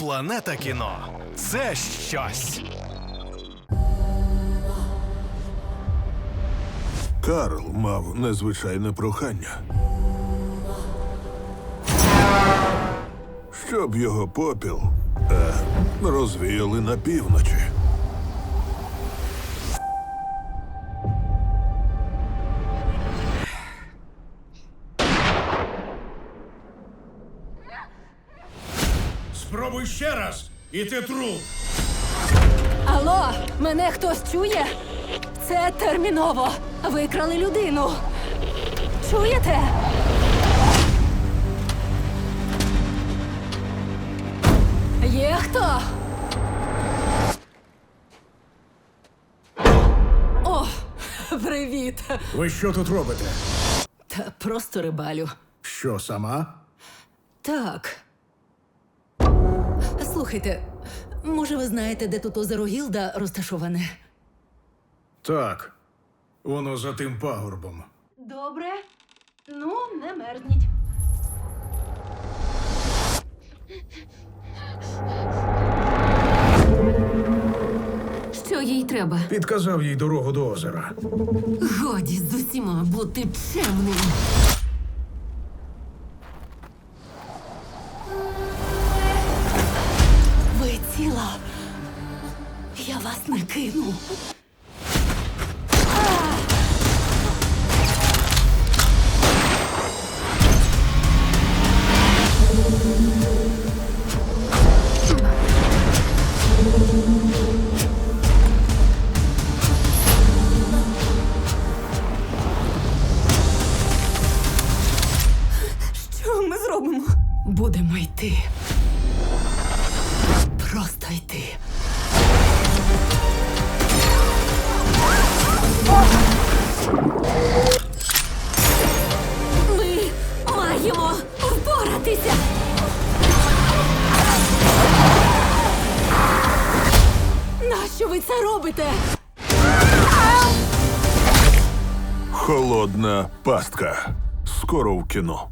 Планета кіно це щось. Карл мав незвичайне прохання. Щоб його попіл е, розвіяли на півночі. Спробуй ще раз, і ти труп. Алло, мене хтось чує? Це терміново. Викрали людину. Чуєте? Є хто? О, привіт. Ви що тут робите? Та просто рибалю. Що сама? Так. Слухайте, може, ви знаєте, де тут озеро Гілда розташоване? Так. Воно за тим пагорбом. Добре. Ну, не мерзніть. Що їй треба? Підказав їй дорогу до озера. Годі з усіма бути чемним. Я вас не кину. Що ми зробимо? Будемо йти. Просто йти. Робите? Холодна пастка. Скоро в кіно.